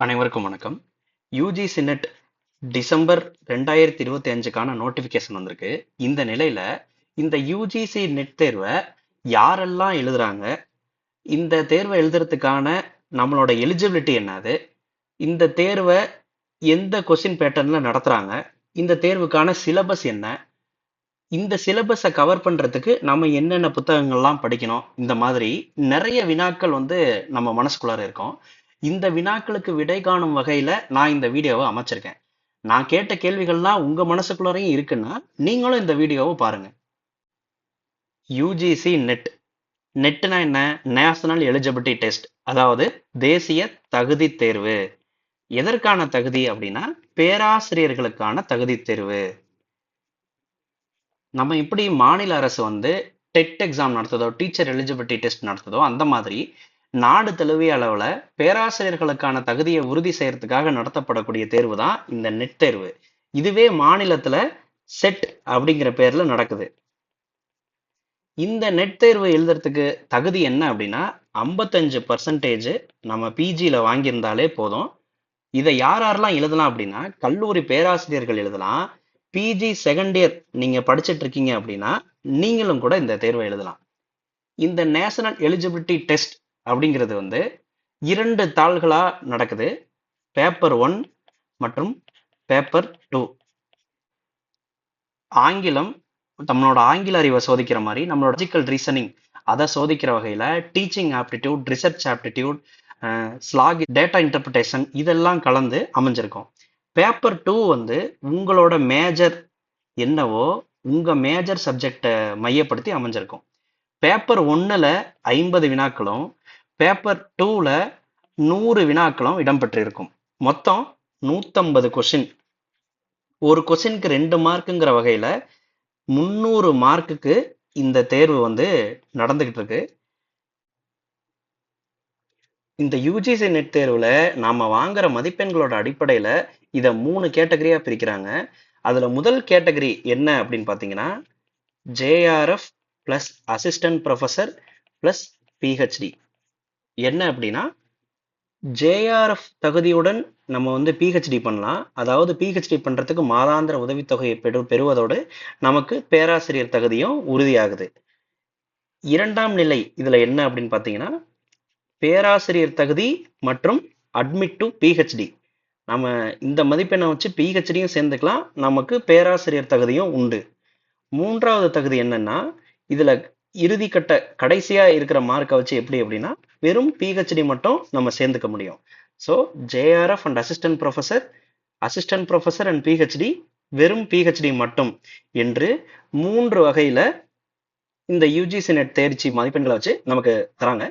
அனைவருக்கும் வணக்கம். UGC net December ரெண்டாயிரத்தி இருபத்தி அஞ்சுக்கான நோட்டிஃபிகேஷன் வந்திருக்கு. இந்த நிலையில இந்த யூஜிசி நெட் தேர்வை யாரெல்லாம் எழுதுறாங்க? இந்த தேர்வை எழுதுறதுக்கான நம்மளோட எலிஜிபிலிட்டி என்னது? இந்த தேர்வை எந்த கொஸ்டின் பேட்டர்ன்ல நடத்துறாங்க? இந்த தேர்வுக்கான சிலபஸ் என்ன? இந்த சிலபஸை கவர் பண்றதுக்கு நம்ம என்னென்ன புத்தகங்கள்லாம் படிக்கணும்? இந்த மாதிரி நிறைய வினாக்கள் வந்து நம்ம மனசுக்குள்ளார இருக்கும். இந்த வினாக்களுக்கு விடை காணும் வகையில நான் இந்த வீடியோவை அமைச்சிருக்கேன். நான் கேட்ட கேள்விகள்லாம் உங்க மனசுக்குள்ளாரையும் இருக்குன்னா நீங்களும் இந்த வீடியோவை பாருங்க. யூஜிசி நெட் நெட்னா என்ன? நேஷனல் எலிஜிபிலிட்டி டெஸ்ட் அதாவது தேசிய தகுதி தேர்வு. எதற்கான தகுதி அப்படின்னா பேராசிரியர்களுக்கான தகுதி தேர்வு. நம்ம எப்படி மாநில அரசு வந்து டெட் எக்ஸாம் நடத்துதோ டீச்சர் எலிஜிபிலிட்டி டெஸ்ட் நடத்துதோ அந்த மாதிரி நாடு தழுவிய அளவில் பேராசிரியர்களுக்கான தகுதியை உறுதி செய்யறதுக்காக நடத்தப்படக்கூடிய தேர்வு தான் இந்த நெட் தேர்வு. இதுவே மாநிலத்துல செட் அப்படிங்கிற பேர்ல நடக்குது. இந்த நெட் தேர்வு எழுதுறதுக்கு தகுதி என்ன அப்படின்னா ஐம்பத்தஞ்சு பர்சன்டேஜ் நம்ம பிஜியில் வாங்கியிருந்தாலே போதும். இதை யார் யாரெல்லாம் எழுதலாம் அப்படின்னா கல்லூரி பேராசிரியர்கள் எழுதலாம். பிஜி செகண்ட் இயர் நீங்க படிச்சுட்டு இருக்கீங்க அப்படின்னா நீங்களும் கூட இந்த தேர்வை எழுதலாம். இந்த நேஷனல் எலிஜிபிலிட்டி டெஸ்ட் அப்படிங்கிறது வந்து இரண்டு தாள்களாக நடக்குது. பேப்பர் ஒன் மற்றும் பேப்பர் டூ ஆங்கிலம் நம்மளோட ஆங்கில அறிவை சோதிக்கிற மாதிரி நம்மளோட லாஜிக்கல் ரீசனிங் அதை சோதிக்கிற வகையில் டீச்சிங் ஆப்டிடியூட் ரிசர்ச் ஆப்டிடியூட் ஸ்லாக் டேட்டா இன்டர்பிரிட்டேஷன் இதெல்லாம் கலந்து அமைஞ்சிருக்கும். பேப்பர் டூ வந்து உங்களோட மேஜர் என்னவோ உங்கள் மேஜர் சப்ஜெக்டை மையப்படுத்தி அமைஞ்சிருக்கும். பேப்பர் ஒன்னுல ஐம்பது வினாக்களும் பேப்பர் டூவில் நூறு வினாக்களும் இடம்பெற்றிருக்கும். மொத்தம் நூற்றம்பது கொஷின் ஒரு கொஷினுக்கு ரெண்டு மார்க்குங்கிற வகையில் முந்நூறு மார்க்குக்கு இந்த தேர்வு வந்து நடந்துக்கிட்டு இருக்கு இந்த யூஜிசி நெட் தேர்வில் நாம வாங்குற மதிப்பெண்களோட அடிப்படையில் இதை மூணு கேட்டகரியாக பிரிக்கிறாங்க. அதில் முதல் கேட்டகரி என்ன அப்படின்னு பார்த்தீங்கன்னா JRF plus assistant professor plus PhD என்ன அப்படின்னா ஜேஆர்எஃப் தகுதியுடன் நம்ம வந்து பிஹெச்டி பண்ணலாம். அதாவது பிஹெச்டி பண்ணுறதுக்கு மாதாந்திர உதவித்தொகையை பெறு பெறுவதோடு நமக்கு பேராசிரியர் தகுதியும் உறுதியாகுது. இரண்டாம் நிலை இதில் என்ன அப்படின்னு பார்த்தீங்கன்னா பேராசிரியர் தகுதி மற்றும் அட்மிட் டு பிஹெச்டி நம்ம இந்த மதிப்பெண்ணை வச்சு பிஹெச்டியும் சேர்ந்துக்கலாம். நமக்கு பேராசிரியர் தகுதியும் உண்டு. மூன்றாவது தகுதி என்னன்னா இதில் இறுதி கட்ட கடைசியா இருக்கிற மார்க்கை வச்சு எப்படி அப்படின்னா வெறும் பிஹெச்டி மட்டும் நம்ம சேர்ந்துக்க முடியும். So JRF and assistant professor assistant professor and PhD வெறும் பிஹெச்டி மட்டும் என்று மூன்று வகையில இந்த யூஜிசி நெட் தேர்ச்சி மதிப்பெண்களை வச்சு நமக்கு தராங்க.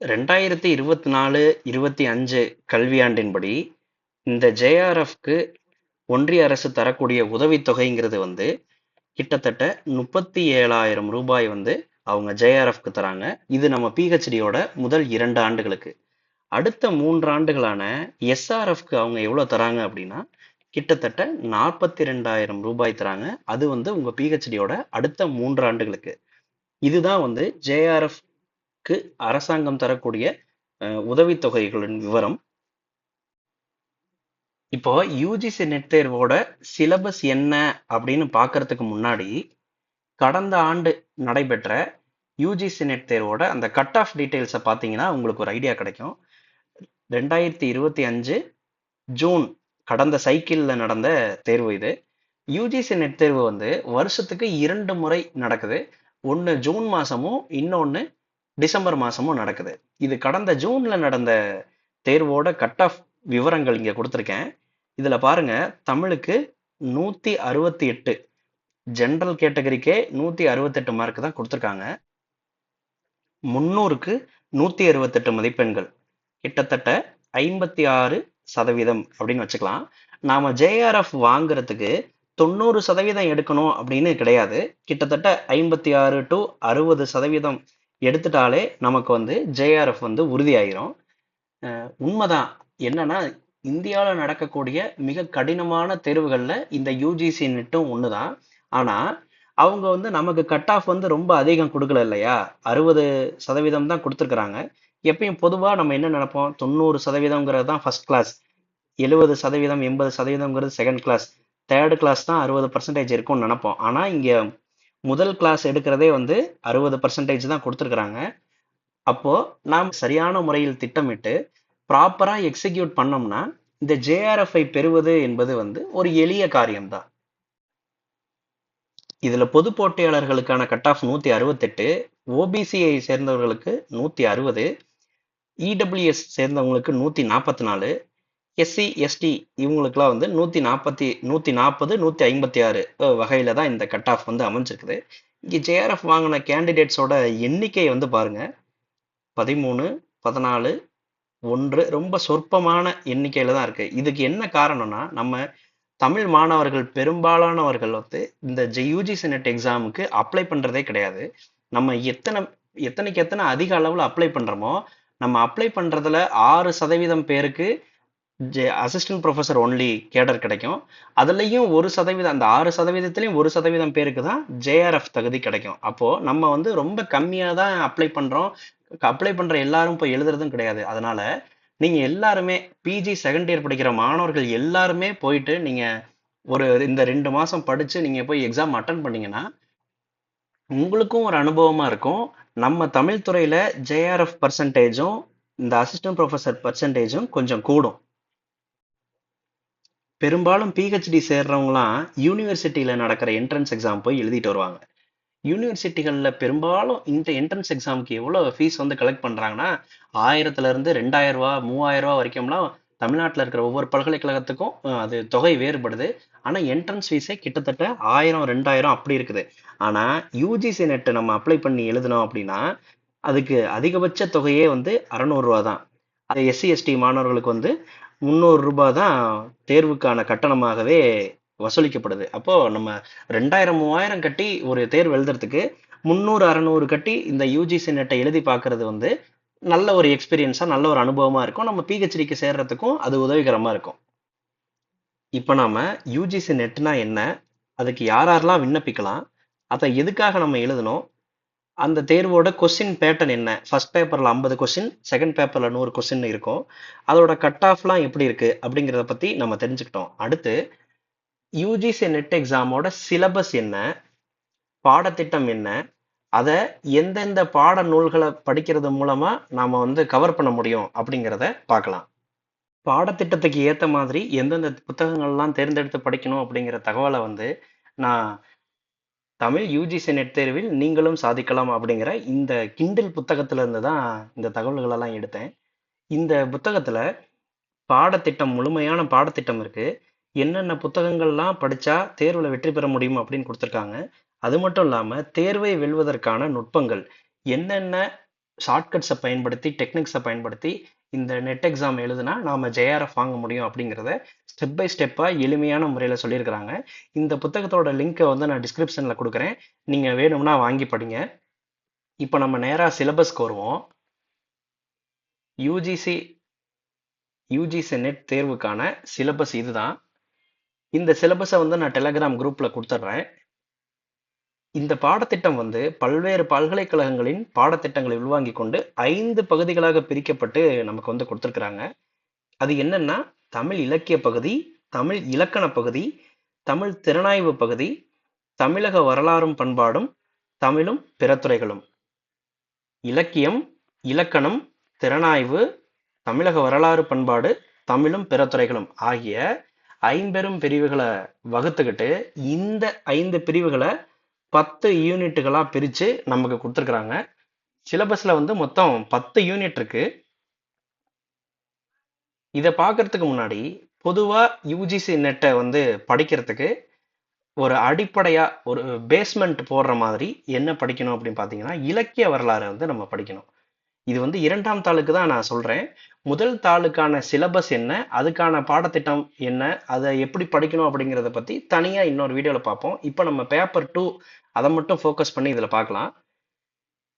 ரெண்டாயிரத்தி இருபத்தி நாலு இருபத்தி அஞ்சு கல்வியாண்டின்படி இந்த ஜேஆர்எஃப்க்கு ஒன்றிய அரசு தரக்கூடிய உதவித்தொகைங்கிறது வந்து கிட்டத்தட்ட முப்பத்தி ஏழாயிரம் ரூபாய் வந்து அவங்க ஜேஆர்எஃப்க்கு தராங்க. இது நம்ம பிஹெச்டியோட முதல் இரண்டு ஆண்டுகளுக்கு. அடுத்த மூன்று ஆண்டுகளான எஸ்ஆர்எஃப்க்கு அவங்க எவ்வளோ தராங்க அப்படின்னா கிட்டத்தட்ட நாற்பத்தி ரெண்டாயிரம் ரூபாய் தராங்க. அது வந்து உங்கள் பிஹெச்டியோட அடுத்த மூன்று ஆண்டுகளுக்கு. இதுதான் வந்து ஜேஆர்எஃப்க்கு அரசாங்கம் தரக்கூடிய உதவித்தொகைகளின் விவரம். இப்போ யூஜிசி நெட் தேர்வோட சிலபஸ் என்ன அப்படின்னு பார்க்கறதுக்கு முன்னாடி கடந்த ஆண்டு நடைபெற்ற யூஜிசி நெட் தேர்வோட அந்த கட் ஆஃப் டீட்டெயில்ஸை பார்த்தீங்கன்னா உங்களுக்கு ஒரு ஐடியா கிடைக்கும். ரெண்டாயிரத்தி இருபத்தி அஞ்சு ஜூன் கடந்த சைக்கிளில் நடந்த தேர்வு இது. யூஜிசி நெட் தேர்வு வந்து வருஷத்துக்கு இரண்டு முறை நடக்குது. ஒன்று ஜூன் மாதமும் இன்னொன்று டிசம்பர் மாதமும் நடக்குது. இது கடந்த ஜூனில் நடந்த தேர்வோட கட் ஆஃப் விவரங்கள் இங்கே கொடுத்துருக்கேன். இதில் பாருங்க தமிழுக்கு நூற்றி அறுபத்தி எட்டு ஜென்ரல் கேட்டகரிக்கே நூற்றி அறுபத்தெட்டு மார்க் தான் கொடுத்துருக்காங்க. முந்நூறுக்கு நூற்றி அறுபத்தெட்டு மதிப்பெண்கள் கிட்டத்தட்ட ஐம்பத்தி ஆறு சதவீதம் அப்படின்னு வச்சுக்கலாம். நாம ஜேஆர்எஃப் வாங்குறதுக்கு தொண்ணூறு சதவீதம் எடுக்கணும் அப்படின்னு கிடையாது. கிட்டத்தட்ட ஐம்பத்தி ஆறு டு அறுபது சதவீதம் எடுத்துட்டாலே நமக்கு வந்து ஜேஆர்எஃப் வந்து உறுதியாயிரும். உண்மைதான். என்னன்னா இந்தியாவில் நடக்கக்கூடிய மிக கடினமான தேர்வுகளில் இந்த யூஜிசி நெட்டும் ஒன்று தான் ஆனால் அவங்க வந்து நமக்கு கட் ஆஃப் வந்து ரொம்ப அதிகம் கொடுக்கல இல்லையா? அறுபது சதவீதம் தான் கொடுத்துருக்குறாங்க. எப்பயும் பொதுவாக நம்ம என்ன நினைப்போம்? தொண்ணூறு சதவீதம்ங்கிறது தான் ஃபர்ஸ்ட் கிளாஸ் எழுபது சதவீதம் எண்பது சதவீதம்ங்கிறது செகண்ட் கிளாஸ் தேர்ட் கிளாஸ் தான் அறுபது பர்சன்டேஜ் இருக்கும்னு நினைப்போம். ஆனால் இங்கே முதல் கிளாஸ் எடுக்கிறதே வந்து அறுபது பர்சன்டேஜ் தான் கொடுத்துருக்குறாங்க. அப்போது நாம் சரியான முறையில் திட்டமிட்டு ப்ராப்பராக எக்ஸிக்யூட் பண்ணோம்னா இந்த ஜேஆர்எஃப்ஐ பெறுவது என்பது வந்து ஒரு எளிய காரியம்தான். இதில் பொது போட்டியாளர்களுக்கான கட் ஆஃப் நூற்றி அறுபத்தெட்டு ஓபிசிஐ சேர்ந்தவர்களுக்கு நூற்றி அறுபது இடபிள்யூஎஸ் சேர்ந்தவங்களுக்கு நூற்றி நாற்பத்தி நாலு எஸ்சி எஸ்டி இவங்களுக்குலாம் வந்து நூற்றி நாற்பத்தி நூற்றி நாற்பது நூற்றி ஐம்பத்தி ஆறு வகையில் தான் இந்த கட் ஆஃப் வந்து அமைஞ்சிருக்குது. இங்கே ஜேஆர்எஃப் வாங்கின கேண்டிடேட்ஸோட எண்ணிக்கை வந்து பாருங்கள் பதிமூணு பதினாலு ஒன்று ரொம்ப சொற்பமான எண்ணிக்கையில தான் இருக்கு. இதுக்கு என்ன காரணம்னா நம்ம தமிழ் மாணவர்கள் பெரும்பாலானவர்கள் வந்து இந்த யூஜிசி நெட் எக்ஸாமுக்கு அப்ளை பண்றதே கிடையாது. நம்ம எத்தனை எத்தனைக்கு எத்தனை அதிக அளவில் அப்ளை பண்றோமோ நம்ம அப்ளை பண்றதுல ஆறு சதவீதம் பேருக்கு அசிஸ்டன்ட் ப்ரொஃபஸர் ஒன்லி கேடர் கிடைக்கும். அதுலேயும் ஒரு சதவீதம் அந்த ஆறு சதவீதத்துலேயும் ஒரு சதவீதம் பேருக்கு தான் ஜேஆர்எஃப் தகுதி கிடைக்கும். அப்போது நம்ம வந்து ரொம்ப கம்மியாக தான் அப்ளை பண்ணுறோம் அப்ளை பண்ற எல்லாரும் போய் எழுதுறதும் கிடையாது. அதனால நீங்க எல்லாருமே பிஜி செகண்ட் இயர் படிக்கிற மாணவர்கள் எல்லாருமே போயிட்டு நீங்க ஒரு இந்த ரெண்டு மாசம் படிச்சு நீங்க போய் எக்ஸாம் அட்டன் பண்ணீங்கன்னா உங்களுக்கும் ஒரு அனுபவமா இருக்கும். நம்ம தமிழ் துறையில ஜேஆர்எஃப் பர்சன்டேஜும் இந்த அசிஸ்டன்ட் ப்ரொஃபஸர் பர்சன்டேஜும் கொஞ்சம் கூடும். பெரும்பாலும் பிஹெச்டி சேர்றவங்களாம் யூனிவர்சிட்டியில நடக்கிற என்ட்ரன்ஸ் எக்ஸாம் போய் எழுதிட்டு வருவாங்க. யூனிவர்சிட்டிகளில் பெரும்பாலும் இந்த என்ட்ரன்ஸ் எக்ஸாமுக்கு எவ்வளோ ஃபீஸ் வந்து கலெக்ட் பண்ணுறாங்கன்னா ஆயிரத்துலேருந்து ரெண்டாயிரரூவா மூவாயிரரூவா மூவாயிரம் ரூபா வரைக்கும்லாம் தமிழ்நாட்டில் இருக்கிற ஒவ்வொரு பல்கலைக்கழகத்துக்கும் அது தொகை வேறுபடுது. ஆனால் என்ட்ரன்ஸ் ஃபீஸே கிட்டத்தட்ட ஆயிரம் ரெண்டாயிரம் அப்படி இருக்குது. ஆனால் யூஜிசி நெட்டு நம்ம அப்ளை பண்ணி எழுதினோம் அப்படின்னா அதுக்கு அதிகபட்ச தொகையே வந்து அறநூறுரூவா தான். அது எஸ்சி எஸ்டி மாணவர்களுக்கு வந்து முந்நூறுரூபா தான் தேர்வுக்கான கட்டணமாகவே வசூலிக்கப்படுது. அப்போ நம்ம ரெண்டாயிரம் மூவாயிரம் கட்டி ஒரு தேர்வு எழுதுறதுக்கு முந்நூறு அறநூறு கட்டி இந்த யூஜிசி நெட்டை எழுதி பார்க்கறது வந்து நல்ல ஒரு எக்ஸ்பீரியன்ஸா நல்ல ஒரு அனுபவமா இருக்கும். நம்ம பிஹெச்டிக்கு சேர்றதுக்கும் அது உதவிகரமா இருக்கும். இப்போ நாம யூஜிசி நெட்னா என்ன? அதுக்கு யார் யாரெல்லாம் விண்ணப்பிக்கலாம்? அதை எதுக்காக நம்ம எழுதணும்? அந்த தேர்வோட கொஸ்டின் பேட்டர்ன் என்ன? ஃபர்ஸ்ட் பேப்பரில் ஐம்பது கொஸ்டின் செகண்ட் பேப்பரில் நூறு கொஸ்டின் இருக்கும். அதோட கட் ஆஃப்லாம் எப்படி இருக்குது அப்படிங்கிறத பற்றி நம்ம தெரிஞ்சுக்கிட்டோம். அடுத்து யூஜிசி நெட் எக்ஸாமோட சிலபஸ் என்ன? பாடத்திட்டம் என்ன? அதை எந்தெந்த பாட நூல்களை படிக்கிறது மூலமா நாம வந்து கவர் பண்ண முடியும் அப்படிங்கிறத பார்க்கலாம். பாடத்திட்டத்துக்கு ஏற்ற மாதிரி எந்தெந்த புத்தகங்கள்லாம் தேர்ந்தெடுத்து படிக்கணும் அப்படிங்கிற தகவலை வந்து நான் தமிழ் யூஜிசி நெட் தேர்வில் நீங்களும் சாதிக்கலாம் அப்படிங்கிற இந்த கிண்டில் புத்தகத்திலேருந்து தான் இந்த தகவல்களெல்லாம் எடுத்தேன். இந்த புத்தகத்தில் பாடத்திட்டம் முழுமையான பாடத்திட்டம் இருக்குது என்னென்ன புத்தகங்கள்லாம் படித்தா தேர்வில் வெற்றி பெற முடியும் அப்படின்னு கொடுத்துருக்காங்க. அது மட்டும் இல்லாமல் தேர்வை வெல்வதற்கான நுட்பங்கள். என்னென்ன ஷார்ட்கட்ஸை பயன்படுத்தி டெக்னிக்ஸை பயன்படுத்தி இந்த நெட் எக்ஸாம் எழுதுனா நாம ஜேஆர்எஃப் வாங்க முடியும் அப்படிங்கிறத ஸ்டெப் பை ஸ்டெப்பாக எளிமையான முறையில் சொல்லியிருக்கிறாங்க. இந்த புத்தகத்தோட லிங்க்கை வந்து நான் டிஸ்கிரிப்ஷனில் கொடுக்குறேன். நீங்கள் வேணும்னா வாங்கி படிங்க. இப்போ நம்ம நேராக சிலபஸ்க்கு வருவோம். யூஜிசி யூஜிசி நெட் தேர்வுக்கான சிலபஸ் இதுதான். இந்த சிலபஸை வந்து நான் டெலகிராம் குரூப்பில் கொடுத்துட்றேன். இந்த பாடத்திட்டம் வந்து பல்வேறு பல்கலைக்கழகங்களின் பாடத்திட்டங்களை உள்வாங்கிக் கொண்டு ஐந்து பகுதிகளாக பிரிக்கப்பட்டு நமக்கு வந்து கொடுத்துருக்குறாங்க. அது என்னன்னா தமிழ் இலக்கிய பகுதி தமிழ் இலக்கண பகுதி தமிழ் திறனாய்வு பகுதி தமிழக வரலாறும் பண்பாடும் தமிழும் பிற துறைகளும் இலக்கியம் இலக்கணம் திறனாய்வு தமிழக வரலாறு பண்பாடு தமிழும் பிற துறைகளும் ஆகிய ஐம்பெரும் பிரிவுகளை வகுத்துக்கிட்டு இந்த ஐந்து பிரிவுகளை பத்து யூனிட்டுகளாக பிரித்து நமக்கு கொடுத்துருக்குறாங்க. சிலபஸில் வந்து மொத்தம் பத்து யூனிட் இருக்கு. இதை பார்க்கறதுக்கு முன்னாடி பொதுவாக யூஜிசி நெட்டை வந்து படிக்கிறதுக்கு ஒரு அடிப்படையாக ஒரு பேஸ்மெண்ட் போடுற மாதிரி என்ன படிக்கணும் அப்படின்னு பார்த்தீங்கன்னா இலக்கிய வரலாறு வந்து நம்ம படிக்கணும். இது வந்து இரண்டாம் தாளுக்கு தான் நான் சொல்கிறேன் முதல் தாளுக்கான சிலபஸ் என்ன அதுக்கான பாடத்திட்டம் என்ன அதை எப்படி படிக்கணும் அப்படிங்கிறத பற்றி தனியாக இன்னொரு வீடியோவில் பார்ப்போம். இப்போ நம்ம பேப்பர் டூ அதை மட்டும் ஃபோக்கஸ் பண்ணி இதில் பார்க்கலாம்.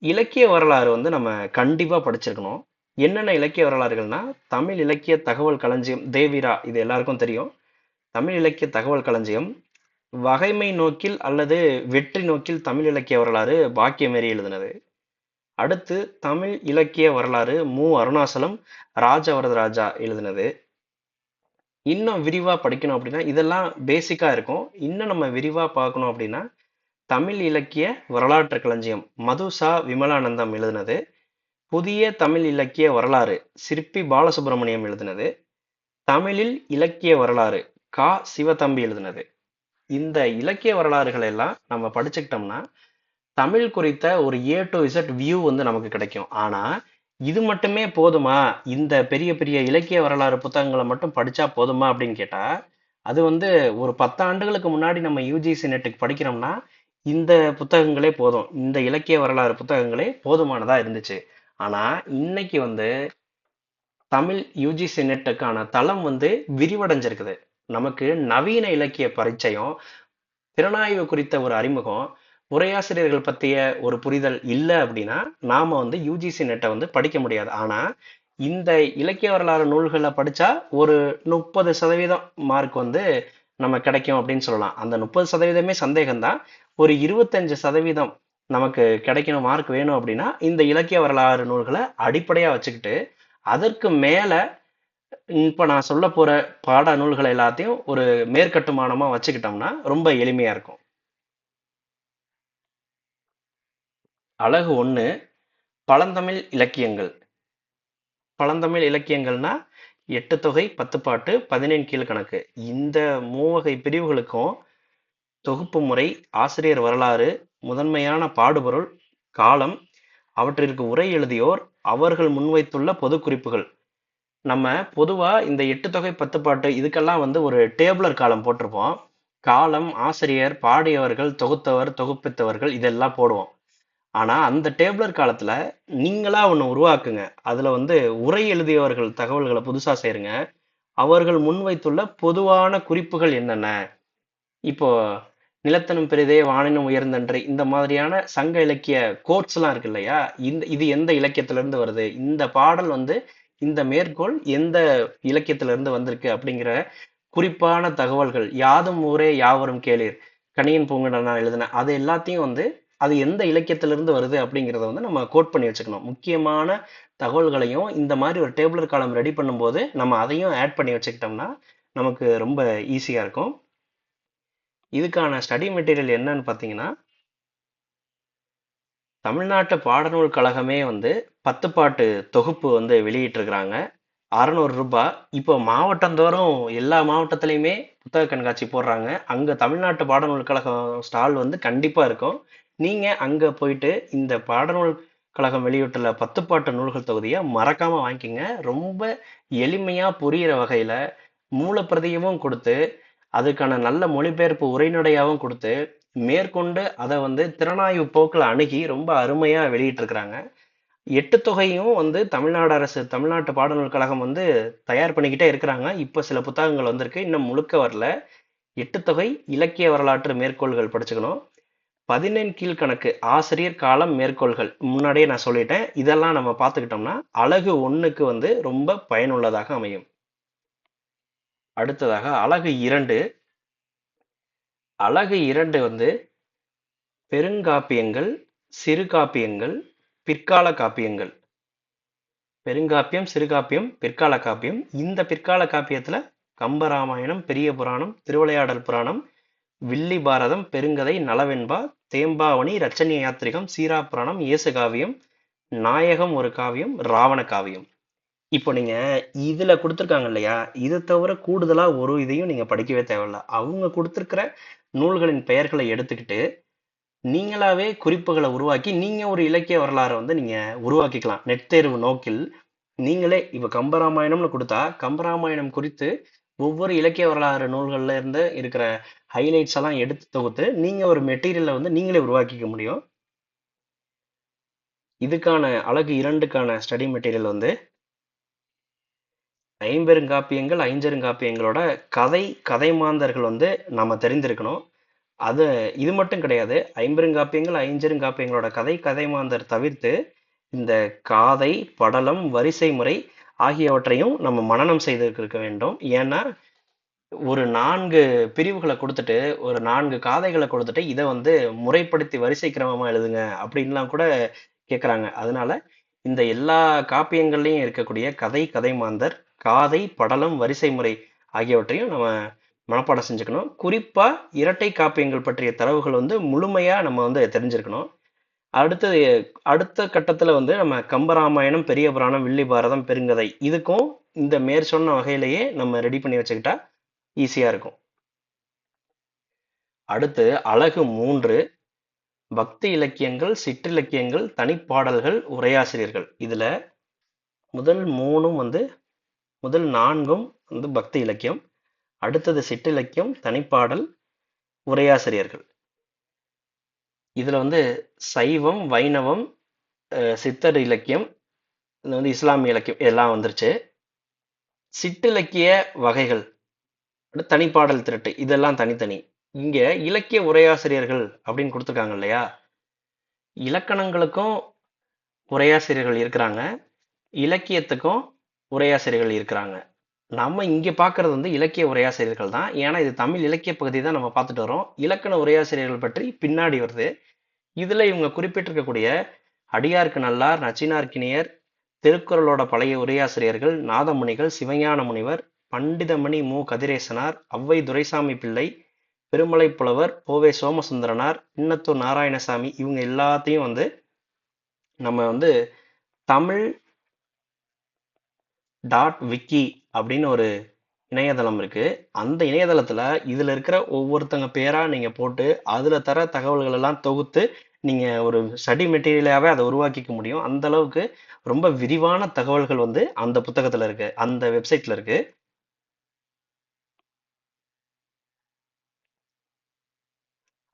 இலக்கிய வரலாறு வந்து நம்ம கண்டிப்பாக படிச்சிருக்கணும். என்னென்ன இலக்கிய வரலாறுகள்னா தமிழ் இலக்கிய தகவல் களஞ்சியம் தேவிரா இது எல்லாருக்கும் தெரியும். தமிழ் இலக்கிய தகவல் களஞ்சியம் வகைமை நோக்கில் அல்லது வெற்றி நோக்கில் தமிழ் இலக்கிய வரலாறு பாக்கியமேறி எழுதினது. அடுத்து தமிழ் இலக்கிய வரலாறு மு. அருணாசலம் ராஜவரதராஜா எழுதினது. இன்னும் விரிவா படிக்கணும் அப்படின்னா இதெல்லாம் பேசிக்கா இருக்கும். இன்னும் நம்ம விரிவா பார்க்கணும் அப்படின்னா தமிழ் இலக்கிய வரலாற்று களஞ்சியம் மதுசா விமலானந்தம் எழுதினது. புதிய தமிழ் இலக்கிய வரலாறு சிற்பி பாலசுப்ரமணியம் எழுதினது. தமிழில் இலக்கிய வரலாறு கா. சிவதம்பி எழுதினது. இந்த இலக்கிய வரலாறுகள் எல்லாம் நம்ம படிச்சுக்கிட்டோம்னா தமிழ் குறித்த ஒரு ஏ டு இசட் வியூ வந்து நமக்கு கிடைக்கும். ஆனால் இது மட்டுமே போதுமா? இந்த பெரிய பெரிய இலக்கிய வரலாறு புத்தகங்களை மட்டும் படித்தா போதுமா அப்படின்னு கேட்டால் அது வந்து ஒரு பத்தாண்டுகளுக்கு முன்னாடி நம்ம யூஜிசி நெட்டுக்கு படிக்கிறோம்னா இந்த புத்தகங்களே போதும். இந்த இலக்கிய வரலாறு புத்தகங்களே போதுமானதாக இருந்துச்சு. ஆனால் இன்னைக்கு வந்து தமிழ் யூஜிசி நெட்டுக்கான தளம் வந்து விரிவடைஞ்சிருக்குது. நமக்கு நவீன இலக்கிய பரிச்சயம் திறனாய்வு குறித்த ஒரு அறிமுகம் உரையாசிரியர்கள் பற்றிய ஒரு புரிதல் இல்லை அப்படின்னா நாம் வந்து யூஜிசி நெட்டை வந்து படிக்க முடியாது. ஆனால் இந்த இலக்கிய வரலாறு நூல்களை படித்தா ஒரு முப்பது சதவீதம் மார்க் வந்து நம்ம கிடைக்கும் அப்படின்னு சொல்லலாம். அந்த முப்பது சதவீதமே சந்தேகம்தான். ஒரு இருபத்தஞ்சு சதவீதம் நமக்கு கிடைக்கணும் மார்க் வேணும் அப்படின்னா இந்த இலக்கிய வரலாறு நூல்களை அடிப்படையாக வச்சுக்கிட்டு அதற்கு மேலே இப்போ நான் சொல்ல போகிற பாட நூல்கள் எல்லாத்தையும் ஒரு மேற்கட்டுமானமாக வச்சுக்கிட்டோம்னா ரொம்ப எளிமையாக இருக்கும். அழகு ஒன்று பழந்தமிழ் இலக்கியங்கள். பழந்தமிழ் இலக்கியங்கள்னா எட்டு தொகை பத்து பாட்டு பதினேழு கீழ்கணக்கு. இந்த மூவகை பிரிவுகளுக்கும் தொகுப்பு முறை ஆசிரியர் வரலாறு முதன்மையான பாடுபொருள் காலம் அவற்றிற்கு உரை எழுதியோர் அவர்கள் முன்வைத்துள்ள பொது குறிப்புகள். நம்ம பொதுவாக இந்த எட்டு தொகை பத்து பாட்டு இதுக்கெல்லாம் வந்து ஒரு டேபிளர் காலம் போட்டிருப்போம். காலம் ஆசிரியர் பாடியவர்கள் தொகுத்தவர் தொகுப்பித்தவர்கள் இதெல்லாம் போடுவோம். ஆனால் அந்த டேபிளர் காலத்தில் நீங்களாக ஒன்று உருவாக்குங்க. அதில் வந்து உரை எழுதியவர்கள் தகவல்களை புதுசாக சேருங்க. அவர்கள் முன்வைத்துள்ள பொதுவான குறிப்புகள் என்னென்ன? இப்போ நிலத்தனும் பெரிதே வானினும் உயர்ந்தன்று இந்த மாதிரியான சங்க இலக்கிய கோட்ஸ்லாம் இருக்கு இல்லையா? இந்த இது எந்த இலக்கியத்துலேருந்து வருது? இந்த பாடல் வந்து இந்த மேற்கோள் எந்த இலக்கியத்துலேருந்து வந்திருக்கு அப்படிங்கிற குறிப்பான தகவல்கள். யாதும் ஊரே யாவரும் கேளீர். கணியன் பூங்குடனா எழுதின அது எல்லாத்தையும் வந்து அது எந்த இலக்கியத்திலிருந்து வருது அப்படிங்கிறத வந்து நம்ம கோட் பண்ணி வச்சுக்கணும். முக்கியமான தகவல்களையும் இந்த மாதிரி ஒரு டேபிளர் காலம் ரெடி பண்ணும்போது நம்ம அதையும் ஆட் பண்ணி வச்சுக்கிட்டோம்னா நமக்கு ரொம்ப ஈஸியா இருக்கும். இதுக்கான ஸ்டடி மெட்டீரியல் என்னன்னு பார்த்தீங்கன்னா தமிழ்நாட்டு பாடநூல் கழகமே வந்து பத்து பாட்டு தொகுப்பு வந்து வெளியிட்டிருக்கிறாங்க. அறநூறு ரூபாய் இப்போ மாவட்டந்தோறும் எல்லா மாவட்டத்திலையுமே புத்தக கண்காட்சி போடுறாங்க. அங்க தமிழ்நாட்டு பாடநூல் கழகம் ஸ்டால் வந்து கண்டிப்பா இருக்கும். நீங்கள் அங்கே போயிட்டு இந்த பாடநூல் கழகம் வெளியிட்டுள்ள பத்து பாட்டு நூல்கள் தொகுதியை மறக்காமல் வாங்கிக்கிங்க. ரொம்ப எளிமையாக புரிகிற வகையில் மூலப்பிரதியமும் கொடுத்து அதுக்கான நல்ல மொழிபெயர்ப்பு உரைநடையாகவும் கொடுத்து மேற்கொண்டு அதை வந்து திறனாய்வு போக்கில் அணுகி ரொம்ப அருமையாக வெளியிட்டிருக்கிறாங்க. எட்டு தொகையும் வந்து தமிழ்நாடு அரசு தமிழ்நாட்டு பாடநூல் கழகம் வந்து தயார் பண்ணிக்கிட்டே இருக்கிறாங்க. இப்போ சில புத்தகங்கள் வந்திருக்கு. இன்னும் முழுக்க வரல. எட்டு தொகை இலக்கிய வரலாற்று மேற்கோள்கள் படிச்சுக்கணும். பதினெண் கீழ்கணக்கு ஆசிரியர் காலம் மேற்கோள்கள். முன்னாடியே நான் சொல்லிட்டேன். இதெல்லாம் நம்ம பார்த்துக்கிட்டோம்னா அழகு ஒன்றுக்கு வந்து ரொம்ப பயனுள்ளதாக அமையும். அடுத்ததாக அழகு இரண்டு. அழகு இரண்டு வந்து பெருங்காப்பியங்கள் சிறுகாப்பியங்கள் பிற்கால காப்பியங்கள். பெருங்காப்பியம் சிறுகாப்பியம் பிற்கால காப்பியம். இந்த பிற்கால காப்பியத்தில் கம்பராமாயணம் பெரிய புராணம் திருவிளையாடல் புராணம் வில்லி பாரதம் பெருங்கதை நலவெண்பா தேம்பாவணி ரச்சனிய யாத்திரிகம் சீராபுராணம் இயேசு காவியம் நாயகம் ஒரு காவியம் ராவண காவியம். இப்போ நீங்க இதுல கொடுத்துருக்காங்க இல்லையா? இதை தவிர கூடுதலா ஒரு இதையும் நீங்க படிக்கவே தேவையில்ல. அவங்க கொடுத்துருக்கிற நூல்களின் பெயர்களை எடுத்துக்கிட்டு நீங்களாவே குறிப்புகளை உருவாக்கி நீங்க ஒரு இலக்கிய வரலாறை வந்து நீங்க உருவாக்கிக்கலாம். நெட் தேர்வு நோக்கில் நீங்களே இப்ப கம்பராமாயணம்னு கொடுத்தா கம்பராமாயணம் குறித்து ஒவ்வொரு இலக்கிய வரலாறு நூல்களில் இருந்து இருக்கிற ஹைலைட்ஸ் எல்லாம் எடுத்து தொகுத்து நீங்கள் ஒரு மெட்டீரியலை வந்து நீங்களே உருவாக்கிக்க முடியும். இதுக்கான அழகு இரண்டுக்கான ஸ்டடி மெட்டீரியல் வந்து ஐம்பெருங்காப்பியங்கள் ஐஞ்செருங்காப்பியங்களோட கதை கதை மாந்தர்கள் வந்து நம்ம தெரிந்திருக்கணும். அது இது மட்டும் கிடையாது. ஐம்பெருங்காப்பியங்கள் ஐஞ்செருங்காப்பியங்களோட கதை கதை மாந்தர் தவிர்த்து இந்த காதை படலம் வரிசை முறை ஆகியவற்றையும் நம்ம மனனம் செய்திருக்க வேண்டும். ஏன்னா ஒரு நான்கு பிரிவுகளை கொடுத்துட்டு ஒரு நான்கு காதைகளை கொடுத்துட்டு இதை வந்து முறைப்படுத்தி வரிசை கிரமமா எழுதுங்க அப்படின்லாம் கூட கேட்குறாங்க அதனால இந்த எல்லா காப்பியங்கள்லையும் இருக்கக்கூடிய கதை கதை மாந்தர் காதை படலம் வரிசை முறை ஆகியவற்றையும் நம்ம மனப்பாடம் செஞ்சுக்கணும். குறிப்பாக இரட்டை காப்பியங்கள் பற்றிய தரவுகள் வந்து முழுமையாக நம்ம வந்து தெரிஞ்சிருக்கணும். அடுத்தது அடுத்த கட்டத்தில் வந்து நம்ம கம்பராமாயணம் பெரிய புராணம் வில்லி பாரதம் பெருங்கதை இதுக்கும் இந்த மேற் சொன்ன வகையிலேயே நம்ம ரெடி பண்ணி வச்சுக்கிட்டா ஈஸியாக இருக்கும். அடுத்து அழகு மூன்று பக்தி இலக்கியங்கள் சிற்றிலக்கியங்கள் தனிப்பாடல்கள் உரையாசிரியர்கள். இதில் முதல் மூணும் வந்து முதல் நான்கும் வந்து பக்தி இலக்கியம் அடுத்தது சிற்றிலக்கியம் தனிப்பாடல் உரையாசிரியர்கள். இதில் வந்து சைவம் வைணவம் சித்தர் இலக்கியம் இது வந்து இஸ்லாமிய இலக்கியம் எல்லாம் வந்துருச்சு. சிற்றிலக்கிய வகைகள் தனிப்பாடல் திரட்டு இதெல்லாம் தனித்தனி. இங்கே இலக்கிய உரையாசிரியர்கள் அப்படின்னு கொடுத்துருக்காங்க இல்லையா? இலக்கணங்களுக்கும் உரையாசிரியர்கள் இருக்கிறாங்க இலக்கியத்துக்கும் உரையாசிரியர்கள் இருக்கிறாங்க. நம்ம இங்கே பார்க்குறது வந்து இலக்கிய உரையாசிரியர்கள் தான். ஏன்னா இது தமிழ் இலக்கிய பகுதி தான் நம்ம பார்த்துட்டு வரோம் இலக்கண உரையாசிரியர்கள் பற்றி பின்னாடி வருது. இதில் இவங்க குறிப்பிட்டிருக்கக்கூடிய அடியார்க்கு நல்லார் நச்சினார்க்கினியர் திருக்குறளோட பழைய உரையாசிரியர்கள் நாதமுனிகள் சிவஞான முனிவர் பண்டிதமணி மு. கதிரேசனார் ஔவை துரைசாமி பிள்ளை பெருமலை புலவர் போவே சோமசுந்தரனார் இன்னத்தூர் நாராயணசாமி இவங்க எல்லாத்தையும் வந்து நம்ம வந்து தமிழ் டாட் விக்கி அப்படின்னு ஒரு இணையதளம் இருக்கு. அந்த இணையதளத்துல இதுல இருக்கிற ஒவ்வொருத்தங்க பேரா நீங்க போட்டு அதுல தர தகவல்கள் எல்லாம் தொகுத்து நீங்க ஒரு ஸ்டடி மெட்டீரியலாவே அதை உருவாக்கிக்க முடியும். அந்த அளவுக்கு ரொம்ப விரிவான தகவல்கள் வந்து அந்த புத்தகத்துல இருக்கு. அந்த வெப்சைட்ல இருக்கு.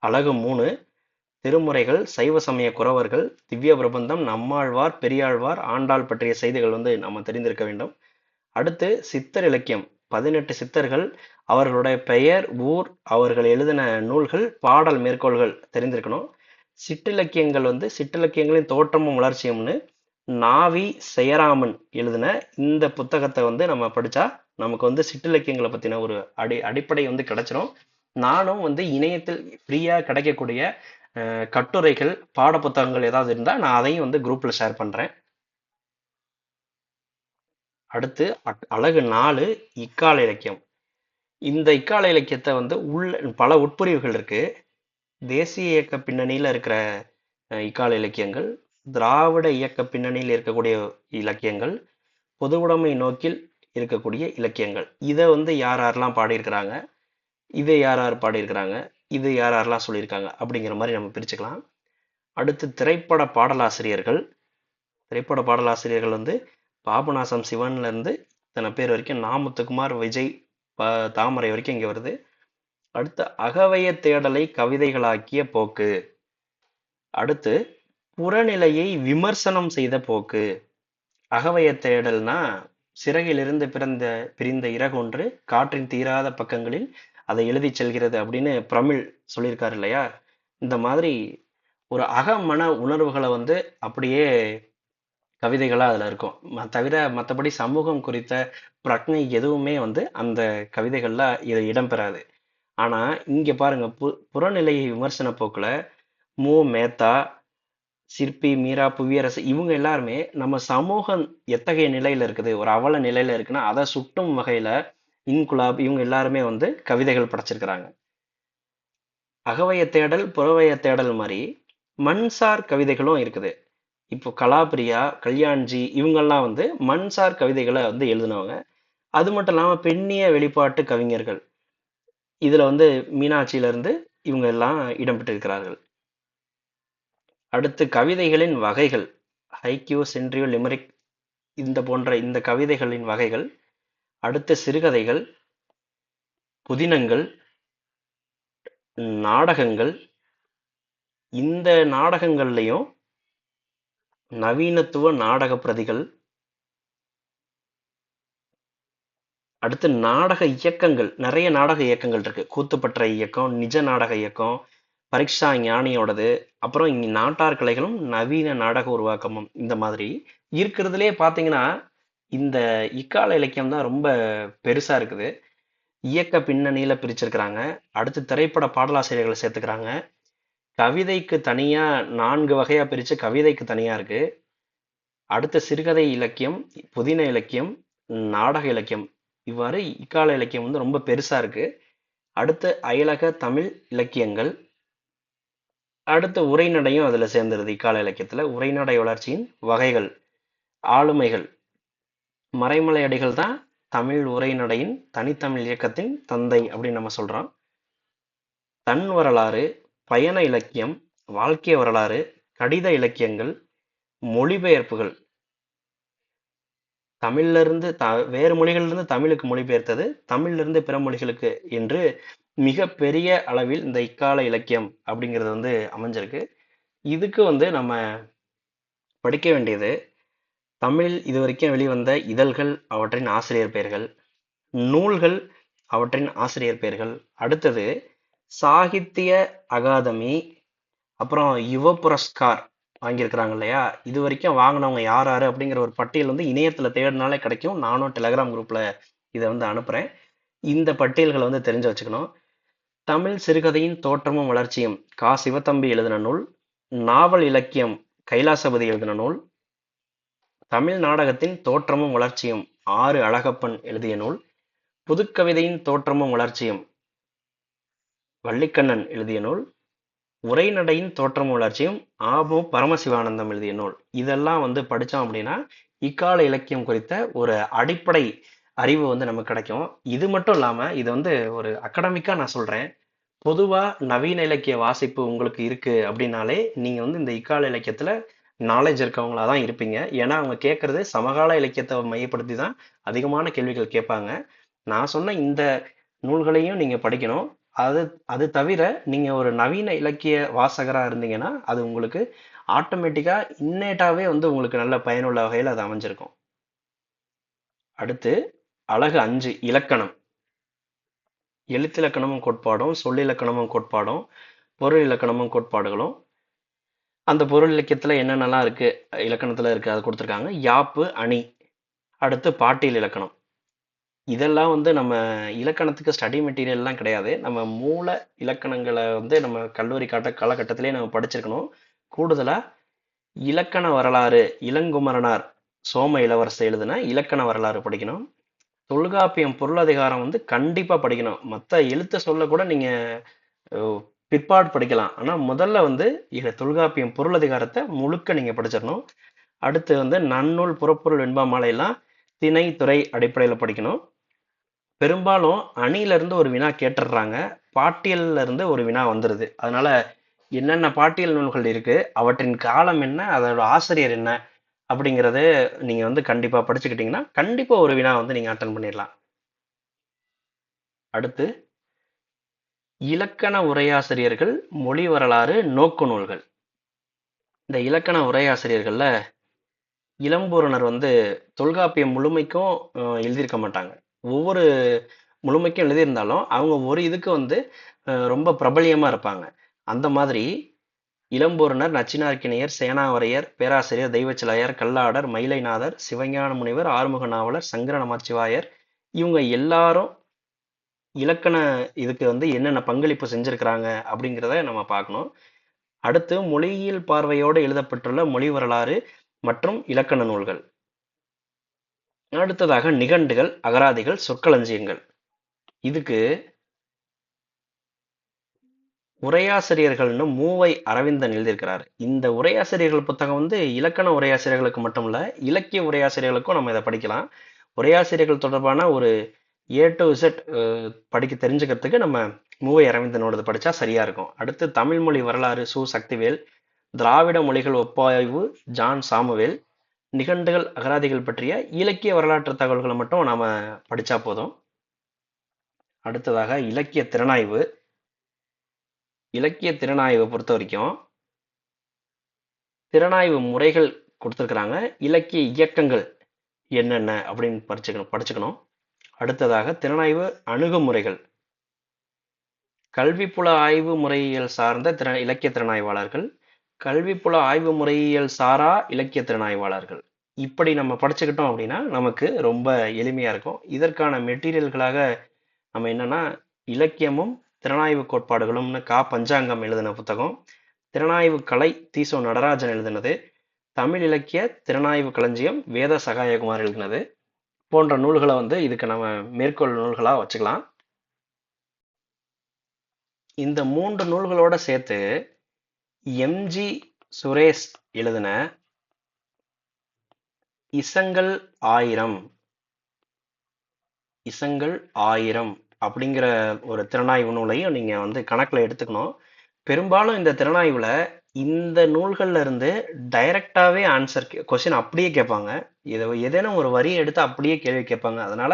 அழகு மூணு திருமுறைகள் சைவ சமய குறவர்கள் திவ்ய பிரபந்தம் நம்மாழ்வார் பெரியாழ்வார் ஆண்டாள் பற்றிய செய்திகள் வந்து நம்ம தெரிந்திருக்க வேண்டும். அடுத்து சித்தர் இலக்கியம். பதினெட்டு சித்தர்கள் அவர்களுடைய பெயர் ஊர் அவர்கள் எழுதின நூல்கள் பாடல் மேற்கோள்கள் தெரிந்திருக்கணும். சிற்றிலக்கியங்கள் வந்து சிற்றிலக்கியங்களின் தோற்றமும் வளர்ச்சியும்னு நாவி செயராமன் எழுதின இந்த புத்தகத்தை வந்து நம்ம படிச்சா நமக்கு வந்து சிற்றிலக்கியங்களை பத்தின ஒரு அடி அடிப்படை வந்து கிடைச்சிரும். நானும் வந்து இணையத்தில் ஃப்ரீயா கிடைக்கக்கூடிய கட்டுரைகள் பாட புத்தகங்கள் ஏதாவது இருந்தா நான் அதையும் வந்து குரூப்ல ஷேர் பண்றேன். அடுத்து அழகு நாலு இக்கால இலக்கியம். இந்த இக்கால இலக்கியத்தை வந்து உள்ள பல உட்பிரிவுகள் இருக்கு. தேசிய இயக்க பின்னணியில் இருக்கிற இக்கால இலக்கியங்கள் திராவிட இயக்க பின்னணியில் இருக்கக்கூடிய இலக்கியங்கள் பொதுவுடைமை நோக்கில் இருக்கக்கூடிய இலக்கியங்கள். இதை வந்து யார் யாரெல்லாம் பாடியிருக்கிறாங்க? இதை யார் யார் பாடியிருக்கிறாங்க? இது யார் யாரெல்லாம் சொல்லியிருக்காங்க? அப்படிங்கிற மாதிரி நம்ம பிரிச்சுக்கலாம். அடுத்து திரைப்பட பாடலாசிரியர்கள். திரைப்பட பாடலாசிரியர்கள் வந்து பாபநாசம் சிவன்லேருந்து இத்தனை பேர் வரைக்கும் நாமத்துக்குமார் விஜய் ப- தாமரை வரைக்கும் இங்கே வருது. அடுத்து அகவய தேடலை கவிதைகளாக்கிய போக்கு. அடுத்து புறநிலையை விமர்சனம் செய்த போக்கு. அகவய தேடல்னா சிறகிலிருந்து பிறந்த பிரிந்த இறகொன்று காற்றின் தீராத பக்கங்களில் அதை எழுதிச் செல்கிறது அப்படின்னு பிரமிழ் சொல்லியிருக்காரு இல்லையா? இந்த மாதிரி ஒரு அகமன உணர்வுகளை வந்து அப்படியே கவிதைகளாக அதில் இருக்கும். தவிர மற்றபடி சமூகம் குறித்த பிரச்சனை எதுவுமே வந்து அந்த கவிதைகளில் இது இடம்பெறாது ஆனால் இங்கே பாருங்கள் பு புறநிலையை விமர்சன போக்கில் மு மேத்தா சிற்பி மீரா புவியரசு இவங்க எல்லாருமே நம்ம சமூகம் எத்தகைய நிலையில் இருக்குது ஒரு அவல நிலையில் இருக்குன்னா அதை சுட்டும் வகையில் இன்குலாப் இவங்க எல்லாருமே வந்து கவிதைகள் படைச்சிருக்கிறாங்க. அகவய தேடல் புறவய தேடல் மாதிரி மண்சார் கவிதைகளும் இருக்குது. இப்போ கலாபிரியா கல்யாண்ஜி இவங்கெல்லாம் வந்து மண்சார் கவிதைகளை வந்து எழுதினவங்க. அது மட்டும் இல்லாமல் பெண்ணிய வெளிப்பாட்டு கவிஞர்கள். இதில் வந்து மீனாட்சியிலிருந்து இவங்க எல்லாம் இடம்பெற்றிருக்கிறார்கள். அடுத்து கவிதைகளின் வகைகள். ஹைக்யூ சென்ட்ரியோ லிமரிக் இந்த போன்ற இந்த கவிதைகளின் வகைகள். அடுத்து சிறுகதைகள். புதினங்கள். நாடகங்கள். இந்த நாடகங்கள்லையும் நவீனத்துவ நாடக பிரதிகள். அடுத்து நாடக இயக்கங்கள். நிறைய நாடக இயக்கங்கள் இருக்கு. கூத்துப்பற்ற இயக்கம் நிஜ நாடக இயக்கம் பரீட்சா ஞானியோடது அப்புறம் இங்கே நாட்டார் கலைகளும் நவீன நாடக உருவாக்கமும் இந்த மாதிரி இருக்கிறதுலே பார்த்தீங்கன்னா இந்த இக்கால இலக்கியம் தான் ரொம்ப பெருசா இருக்குது. இயக்க பின்னணியில பிரிச்சிருக்கிறாங்க. அடுத்து திரைப்பட பாடலாசிரியர்களை சேர்த்துக்கிறாங்க. கவிதைக்கு தனியா நான்கு வகையா பிரிச்சு கவிதைக்கு தனியா இருக்கு. அடுத்த சிறுகதை இலக்கியம் புதின இலக்கியம் நாடக இலக்கியம். இவ்வாறு இக்கால இலக்கியம் வந்து ரொம்ப பெருசா இருக்கு. அடுத்து அயலக தமிழ் இலக்கியங்கள். அடுத்த உரைநடையும் அதில் சேர்ந்துருது இக்கால இலக்கியத்தில். உரைநடை வளர்ச்சியின் வகைகள் ஆளுமைகள். மறைமலை அடிகள் தான் தமிழ் உரைநடையின் தனித்தமிழ் இயக்கத்தின் தந்தை அப்படின்னு நம்ம சொல்கிறோம் தன் வரலாறு பயண இலக்கியம் வாழ்க்கை வரலாறு கடித இலக்கியங்கள் மொழிபெயர்ப்புகள். தமிழ்ல இருந்து த வேறு மொழிகள்ல இருந்து தமிழுக்கு மொழிபெயர்த்தது தமிழ்ல இருந்து பிற மொழிகளுக்கு என்று மிக பெரிய அளவில் இந்த இக்கால இலக்கியம் அப்படிங்கிறது வந்து அமைஞ்சிருக்கு. இதுக்கு வந்து நம்ம படிக்க வேண்டியது தமிழ் இது வரைக்கும் வெளிவந்த இதழ்கள் அவற்றின் ஆசிரியர் பெயர்கள் நூல்கள் அவற்றின் ஆசிரியர் பெயர்கள். அடுத்தது சாகித்ய அகாதமி அப்புறம் யுவ புரஸ்கார் வாங்கியிருக்கிறாங்க இல்லையா? இது வரைக்கும் வாங்கினவங்க யார் யார் அப்படிங்கிற ஒரு பட்டியல் வந்து இணையத்தில் தேடினாலே கிடைக்கும். நானும் டெலகிராம் குரூப்பில் இதை வந்து அனுப்புகிறேன் இந்த பட்டியல்களை வந்து தெரிஞ்சு வச்சுக்கணும். தமிழ் சிறுகதையின் தோற்றமும் வளர்ச்சியும். கா. சிவத்தம்பி எழுதின நூல் நாவல் இலக்கியம் கைலாசபதி எழுதின நூல் தமிழ் நாடகத்தின் தோற்றமும் வளர்ச்சியும். ஆறு அழகப்பன் எழுதிய நூல் புதுக்கவிதையின் தோற்றமும் வளர்ச்சியும். வள்ளிக்கண்ணன் எழுதிய நூல் உரைநடையின் தோற்றம் வளர்ச்சியும் ஆபோ பரமசிவானந்தம் எழுதிய நூல். இதெல்லாம் வந்து படித்தோம் அப்படின்னா இக்கால இலக்கியம் குறித்த ஒரு அடிப்படை அறிவு வந்து நமக்கு கிடைக்கும். இது மட்டும் இல்லாமல் இது வந்து ஒரு அகடமிக்காக நான் சொல்கிறேன் பொதுவாக நவீன இலக்கிய வாசிப்பு உங்களுக்கு இருக்குது அப்படின்னாலே நீங்கள் வந்து இந்த இக்கால இலக்கியத்தில் நாலேஜ் இருக்கவங்களா தான் இருப்பீங்க. ஏன்னா அவங்க கேட்குறது சமகால இலக்கியத்தை மையப்படுத்தி தான் அதிகமான கேள்விகள் கேட்பாங்க. நான் சொன்ன இந்த நூல்களையும் நீங்கள் படிக்கணும். அது அது தவிர நீங்கள் ஒரு நவீன இலக்கிய வாசகராக இருந்தீங்கன்னா அது உங்களுக்கு ஆட்டோமேட்டிக்காக இன்னேட்டாகவே வந்து உங்களுக்கு நல்ல பயனுள்ள வகையில் அது அமைஞ்சிருக்கும். அடுத்து அழகு அஞ்சு இலக்கணம். எழுத்திலக்கணமும் கோட்பாடும் சொல்லிலக்கணமும் கோட்பாடும் பொருள் இலக்கணமும் கோட்பாடுகளும். அந்த பொருள் இலக்கியத்தில் என்னென்னலாம் இருக்குது இலக்கணத்தில் இருக்குது அது கொடுத்துருக்காங்க. யாப்பு அணி. அடுத்து பாட்டியல் இலக்கணம். இதெல்லாம் வந்து நம்ம இலக்கணத்துக்கு ஸ்டடி மெட்டீரியல்லாம் கிடையாது. நம்ம மூல இலக்கணங்களை வந்து நம்ம கல்லூரி காட்ட காலகட்டத்திலே நம்ம படிச்சிருக்கணும். கூடுதலா இலக்கண வரலாறு இளங்குமரனார் சோம இளவரசர் எழுதுனா இலக்கண வரலாறு படிக்கணும். தொல்காப்பியம் பொருளதிகாரம் வந்து கண்டிப்பா படிக்கணும். மற்ற எழுத்து சொல்ல கூட நீங்க பிற்பாடு படிக்கலாம். ஆனா முதல்ல வந்து இத தொல்காப்பியம் பொருளதிகாரத்தை முழுக்க நீங்க படிச்சிடணும் அடுத்து வந்து நன்னூல் புறப்பொருள் வெண்பாமலையெல்லாம் திணை துறை அடிப்படையில் படிக்கணும். பெரும்பாலும் அணியிலிருந்து ஒரு வினா கேட்டுடுறாங்க. பாட்டியல்ல இருந்து ஒரு வினா வந்துடுது அதனால் என்னென்ன பாட்டியல் நூல்கள் இருக்குது அவற்றின் காலம் என்ன அதோட ஆசிரியர் என்ன அப்படிங்கிறத நீங்கள் வந்து கண்டிப்பாக படிச்சுக்கிட்டிங்கன்னா கண்டிப்பாக ஒரு வினா வந்து நீங்கள் அட்டன் பண்ணிடலாம். அடுத்து இலக்கண உரையாசிரியர்கள் மொழி வரலாறு நோக்கு நூல்கள். இந்த இலக்கண உரையாசிரியர்களில் இளம்பூரணர் வந்து தொல்காப்பியம் முழுமைக்கும் அஹ், எழுதியிருக்க மாட்டாங்க. ஒவ்வொரு முழுமைக்கும் எழுதியிருந்தாலும் அவங்க ஒரு இதுக்கு வந்து அஹ், ரொம்ப பிரபலியமாக இருப்பாங்க. அந்த மாதிரி இளம்பூரணர் நச்சினார்க்கினியர் சேனாவரையர் பேராசிரியர் தெய்வச்சிலாயர் கல்லாடர் மயிலைநாதர் சிவஞான முனிவர் ஆறுமுக நாவலர் சங்கர நமச்சிவாயர் இவங்க எல்லாரும் இலக்கண இதுக்கு வந்து என்னென்ன பங்களிப்பு செஞ்சிருக்கிறாங்க அப்படிங்கிறத நம்ம பார்க்கணும். அடுத்து மொழியியல் பார்வையோடு எழுதப்பட்டுள்ள மொழி வரலாறு மற்றும் இலக்கண நூல்கள். அடுத்ததாக நிகண்டுகள் அகராதிகள் சொற்களஞ்சியங்கள். இதுக்கு உரையாசிரியர்கள்னு மூவை அரவிந்தன் எழுதியிருக்கிறார். இந்த உரையாசிரியர்கள் புத்தகம் வந்து இலக்கண உரையாசிரியர்களுக்கு மட்டும் இல்ல இலக்கிய உரையாசிரியர்களுக்கும் நம்ம இதை படிக்கலாம். உரையாசிரியர்கள் தொடர்பான ஒரு ஏ டு இசட் படிக்க தெரிஞ்சுக்கிறதுக்கு நம்ம மூவை அரவிந்தனோடது படிச்சா சரியா இருக்கும். அடுத்து தமிழ்மொழி வரலாறு சு சக்திவேல் திராவிட மொழிகள் ஒப்பாய்வு ஜான் சாமுவேல். நிகண்டுகள் அகராதிகள் பற்றிய இலக்கிய வரலாற்று தகவல்களை மட்டும் நாம் படித்தா போதும். அடுத்ததாக இலக்கிய திறனாய்வு. இலக்கிய திறனாய்வை பொறுத்த வரைக்கும் திறனாய்வு முறைகள் கொடுத்துருக்குறாங்க. இலக்கிய இயக்கங்கள் என்னென்ன அப்படின்னு படிச்சுக்கணும் படிச்சுக்கணும். அடுத்ததாக திறனாய்வு அணுகுமுறைகள். கல்விப்புல ஆய்வு முறைகள் சார்ந்த திற இலக்கிய திறனாய்வாளர்கள் கல்விப்புல ஆய்வு முறையியல் சாரா இலக்கிய திறனாய்வாளர்கள். இப்படி நம்ம படிச்சுக்கிட்டோம் அப்படின்னா நமக்கு ரொம்ப எளிமையாக இருக்கும். இதற்கான மெட்டீரியல்களாக நம்ம என்னன்னா இலக்கியமும் திறனாய்வு கோட்பாடுகளும்னு கா. பஞ்சாங்கம் எழுதின புத்தகம் திறனாய்வு கலை தீசோ நடராஜன் எழுதினது தமிழ் இலக்கிய திறனாய்வு களஞ்சியம் வேத சகாயகுமார் எழுதினது போன்ற நூல்களை வந்து இதுக்கு நம்ம மேற்கோள் நூல்களாக வச்சுக்கலாம். இந்த மூன்று நூல்களோட சேர்த்து எம்ஜி சுரேஷ் எழுதின இசங்கள் ஆயிரம் இசங்கள் ஆயிரம் அப்படிங்கிற ஒரு திறனாய்வு நூலையும் நீங்கள் வந்து கணக்கில் எடுத்துக்கணும். பெரும்பாலும் இந்த திறனாய்வில் இந்த நூல்கள்ல இருந்து டைரக்டாகவே ஆன்சர் கொஸ்டின் அப்படியே கேட்பாங்க. இதை ஏதேனும் ஒரு வரியை எடுத்து அப்படியே கேள்வி கேட்பாங்க. அதனால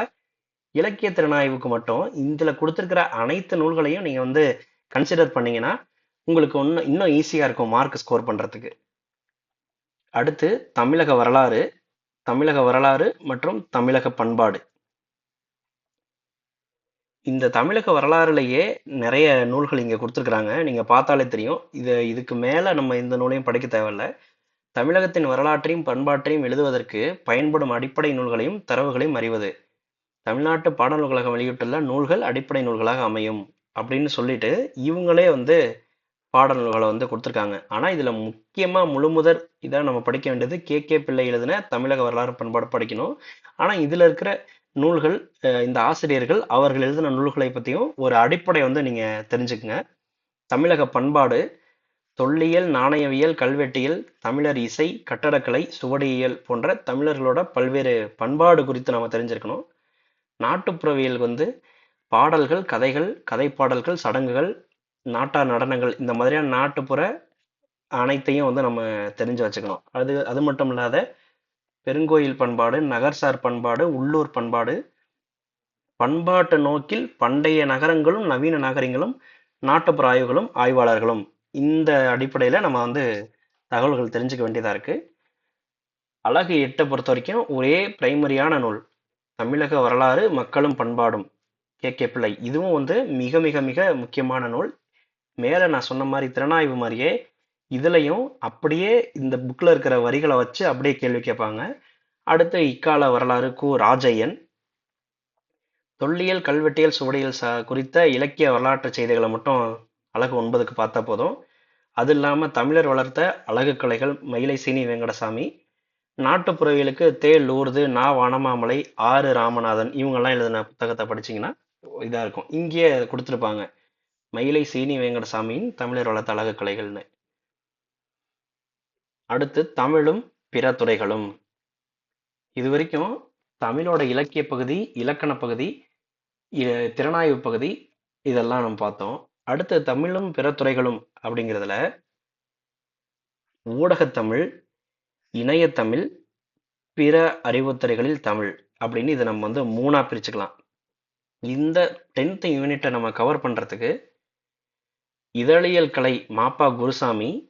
இலக்கிய திறனாய்வுக்கு மட்டும் இதில் கொடுத்துருக்கிற அனைத்து நூல்களையும் நீங்கள் வந்து கன்சிடர் பண்ணீங்கன்னா உங்களுக்கு இன்னும் இன்னும் ஈஸியாக இருக்கும் மார்க் ஸ்கோர் பண்ணுறதுக்கு அடுத்து தமிழக வரலாறு தமிழக வரலாறு மற்றும் தமிழக பண்பாடு. இந்த தமிழக வரலாறுலேயே நிறைய நூல்கள் இங்கே கொடுத்துருக்குறாங்க. நீங்கள் பார்த்தாலே தெரியும். இது இதுக்கு மேலே நம்ம இந்த நூலையும் படிக்க தேவையில்ல. தமிழகத்தின் வரலாற்றையும் பண்பாட்டையும் எழுதுவதற்கு பயன்படும் அடிப்படை நூல்களையும் தரவுகளையும் அறிவது. தமிழ்நாட்டு பாடநூல் கழகம் வெளியிட்டுள்ள நூல்கள் அடிப்படை நூல்களாக அமையும் அப்படின்னு சொல்லிட்டு இவங்களே வந்து பாடல் நூல்களை வந்து கொடுத்துருக்காங்க. ஆனால் இதில் முக்கியமாக முழுமுதற் இதாக நம்ம படிக்க வேண்டியது கே. கே. பிள்ளை எழுதின தமிழக வரலாறு பண்பாடு படிக்கணும். ஆனால் இதில் இருக்கிற நூல்கள் இந்த ஆசிரியர்கள் அவர்கள் எழுதின நூல்களை பற்றியும் ஒரு அடிப்படை வந்து நீங்கள் தெரிஞ்சுக்குங்க. தமிழக பண்பாடு தொல்லியல் நாணயவியல் கல்வெட்டியல் தமிழர் இசை கட்டடக்கலை சுவடியியல் போன்ற தமிழர்களோட பல்வேறு பண்பாடு குறித்து நம்ம தெரிஞ்சிருக்கணும். நாட்டுப்புறவியல் வந்து பாடல்கள் கதைகள் கதை பாடல்கள் சடங்குகள் நாட்டார் நடனங்கள் இந்த மாதிரியான நாட்டுப்புற அனைத்தையும் வந்து நம்ம தெரிஞ்சு வச்சுக்கணும். அது அது மட்டும் இல்லாத பெருங்கோயில் பண்பாடு நகர்சார் பண்பாடு உள்ளூர் பண்பாடு பண்பாட்டு நோக்கில் பண்டைய நகரங்களும் நவீன நகரங்களும் நாட்டுப்புற ஆய்வுகளும் ஆய்வாளர்களும். இந்த அடிப்படையில் நம்ம வந்து தகவல்கள் தெரிஞ்சுக்க வேண்டியதாக இருக்குது அழகு எட்டை பொறுத்த வரைக்கும் ஒரே பிரைமரியான நூல். தமிழக வரலாறு மக்களும் பண்பாடும் கே கே பிள்ளை. இதுவும் வந்து மிக மிக மிக முக்கியமான நூல். மேலே நான் சொன்ன மாதிரி திறனாய்வு மாதிரியே இதுலையும் அப்படியே இந்த புக்கில் இருக்கிற வரிகளை வச்சு அப்படியே கேள்வி கேட்பாங்க. அடுத்து இக்கால வரலாறு கு ராஜையன். தொல்லியல் கல்வெட்டியல் சுவடியல் ச குறித்த இலக்கிய வரலாற்று செய்திகளை மட்டும் அழகு ஒன்பதுக்கு பார்த்தா போதும். அது இல்லாமல் தமிழர் வளர்த்த அழகு கலைகள் மயிலை சீனி வெங்கடசாமி நாட்டுப்புறவியலுக்கு தே லூர்து நா வானமாமலை ஆறு ராமநாதன் இவங்கெல்லாம் எழுதின புத்தகத்தை படிச்சீங்கன்னா இதாக இருக்கும். இங்கேயே கொடுத்துருப்பாங்க. மயிலை சீனி வெங்கடசாமியின் தமிழர் வளர்த்த கலைகள்னு. அடுத்து தமிழும் பிற துறைகளும். இது வரைக்கும் தமிழோட இலக்கிய பகுதி இலக்கண பகுதி திறனாய்வு பகுதி இதெல்லாம் நம்ம பார்த்தோம். அடுத்து தமிழும் பிற துறைகளும் அப்படிங்கிறதுல ஊடகத்தமிழ் இணையத்தமிழ் பிற அறிவுத்துறைகளில் தமிழ் அப்படின்னு இதை நம்ம வந்து மூணா பிரிச்சுக்கலாம். இந்த டென்த் யூனிட்டை நம்ம கவர் பண்றதுக்கு இதழியல் கலை மாப்பா குருசாமி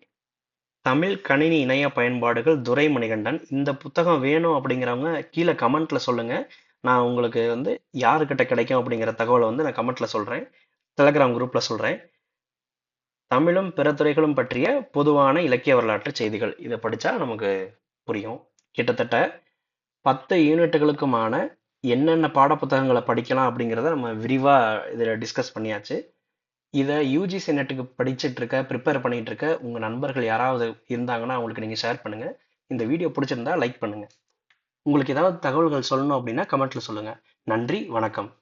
தமிழ் கணினி இணைய பயன்பாடுகள் துரை மணிகண்டன் இந்த புத்தகம் வேணும் அப்படிங்கிறவங்க கீழே கமெண்ட்ல சொல்லுங்க. நான் உங்களுக்கு வந்து யாருக்கிட்ட கிடைக்கும் அப்படிங்கிற தகவலை வந்து நான் கமெண்ட்ல சொல்றேன். டெலகிராம் குரூப்ல சொல்றேன். தமிழும் பிற துறைகளும் பற்றிய பொதுவான இலக்கிய வரலாற்று செய்திகள். இதை படிச்சா நமக்கு புரியும். கிட்டத்தட்ட பத்து யூனிட்டுகளுக்குமான என்னென்ன பாடப்புத்தகங்களை படிக்கலாம் அப்படிங்கிறத நம்ம விரிவா இதில் டிஸ்கஸ் பண்ணியாச்சு. இதை யூஜிசி நெட்டுக்கு படிச்சுட்டு இருக்க ப்ரிப்பேர் பண்ணிட்டு இருக்க உங்க நண்பர்கள் யாராவது இருந்தாங்கன்னா அவங்களுக்கு நீங்க ஷேர் பண்ணுங்க. இந்த வீடியோ பிடிச்சிருந்தா லைக் பண்ணுங்க. உங்களுக்கு ஏதாவது தகவல்கள் சொல்லணும் அப்படின்னா கமெண்ட்ல சொல்லுங்க. நன்றி வணக்கம்.